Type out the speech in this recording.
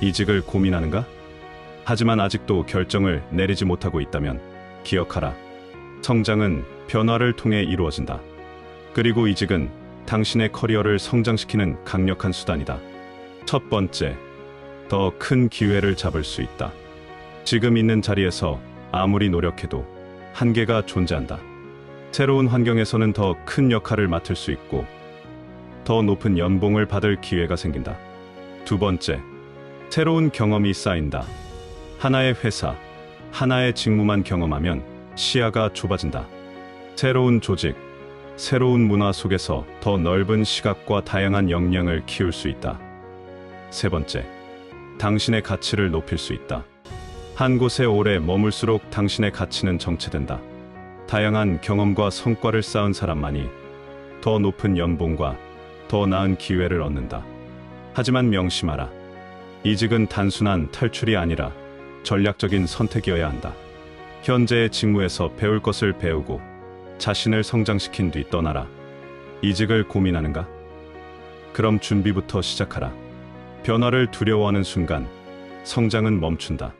이직을 고민하는가? 하지만 아직도 결정을 내리지 못하고 있다면 기억하라. 성장은 변화를 통해 이루어진다. 그리고 이직은 당신의 커리어를 성장시키는 강력한 수단이다. 첫 번째, 더 큰 기회를 잡을 수 있다. 지금 있는 자리에서 아무리 노력해도 한계가 존재한다. 새로운 환경에서는 더 큰 역할을 맡을 수 있고 더 높은 연봉을 받을 기회가 생긴다. 두 번째, 새로운 경험이 쌓인다. 하나의 회사, 하나의 직무만 경험하면 시야가 좁아진다. 새로운 조직, 새로운 문화 속에서 더 넓은 시각과 다양한 역량을 키울 수 있다. 세 번째, 당신의 가치를 높일 수 있다. 한 곳에 오래 머물수록 당신의 가치는 정체된다. 다양한 경험과 성과를 쌓은 사람만이 더 높은 연봉과 더 나은 기회를 얻는다. 하지만 명심하라. 이직은 단순한 탈출이 아니라 전략적인 선택이어야 한다. 현재의 직무에서 배울 것을 배우고 자신을 성장시킨 뒤 떠나라. 이직을 고민하는가? 그럼 준비부터 시작하라. 변화를 두려워하는 순간 성장은 멈춘다.